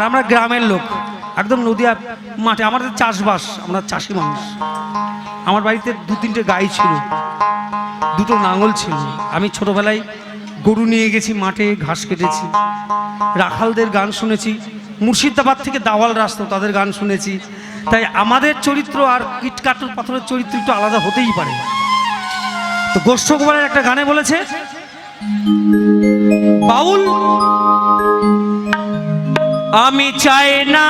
আর আমরা গ্রামের লোক, একদম নদীয়া মাঠে, আমাদের চাষবাস, আমরা চাষি মানুষ। আমার বাড়িতে দু তিনটে গাই ছিল, দুটো নাঙল ছিল। আমি ছোটবেলায় গরু নিয়ে গেছি, মাঠে ঘাস কেটেছি। রাখালদের গান শুনেছি, মুর্শিদাবাদ থেকে দাওয়াল রাস্তা তাদের গান শুনেছি। তাই আমাদের চরিত্র আর কিটকাটুর পাথরের চরিত্র একটু আলাদা হতেই পারে। তো গোষ্ঠ একটা গানে বলেছে, বাউল আমি চাই না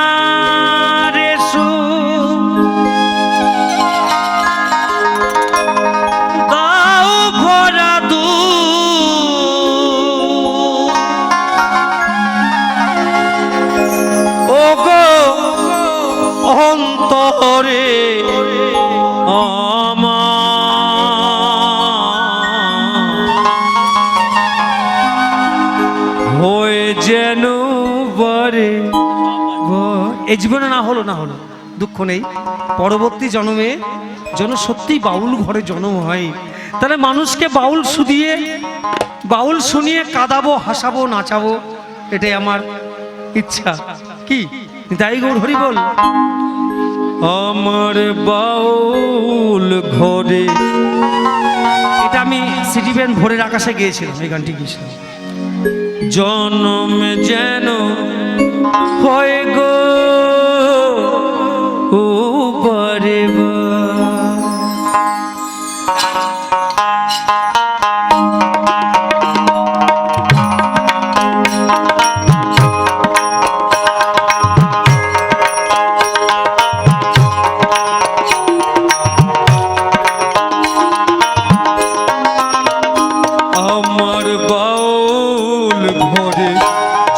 বরে এই জীবনে না হলো না হলো। দুঃখ নেই। পরবর্তী জন্মে যেন সত্যি বাউল ঘরে জন্ম হয়। তাহলে মানুষকে বাউল শুধিয়ে বাউল শুনিয়ে কাঁদাবো হাসাবো নাচাবো এটাই আমার ইচ্ছা। কি? তাই গৌর হরি বল। আমার বাউল ঘরে সিটি ব্যান্ড ভোরের আকাশে গিয়েছিলাম এই গানটি গিয়েছিলাম। জনম যেন হয়ে গো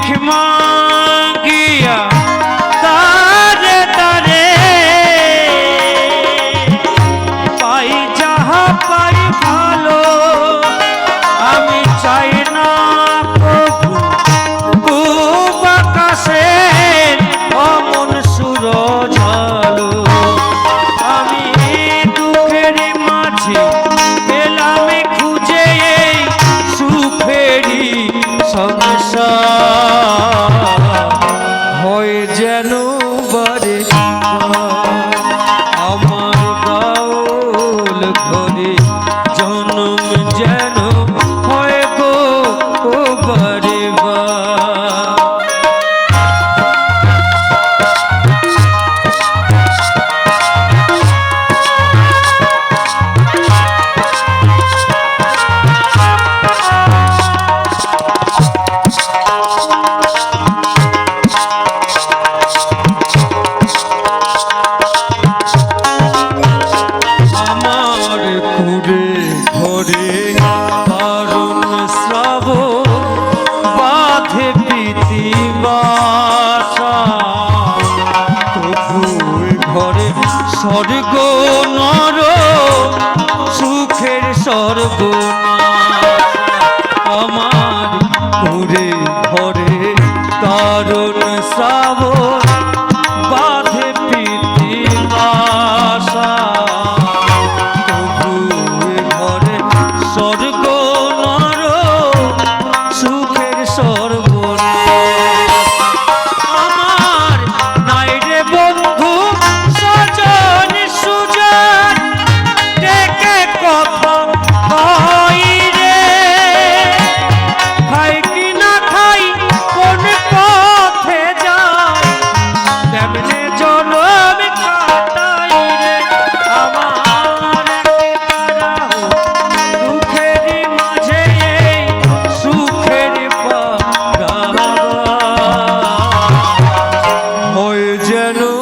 ਅੱਖ ਮੰਗਿਆ ਤਾਰੇ ਤਾਰੇ ਪਾਈ ਜਹਾਂ ਪਾਈ ভালো, আমি চাই না প্রভু। খুব আকাশে অমন সুর ঝালো আমি দুঃখের মাঝে পেলামে খুঁজে সুখেরি সংসার। স্বর্গ নর সুখের স্বর্গ হয়ে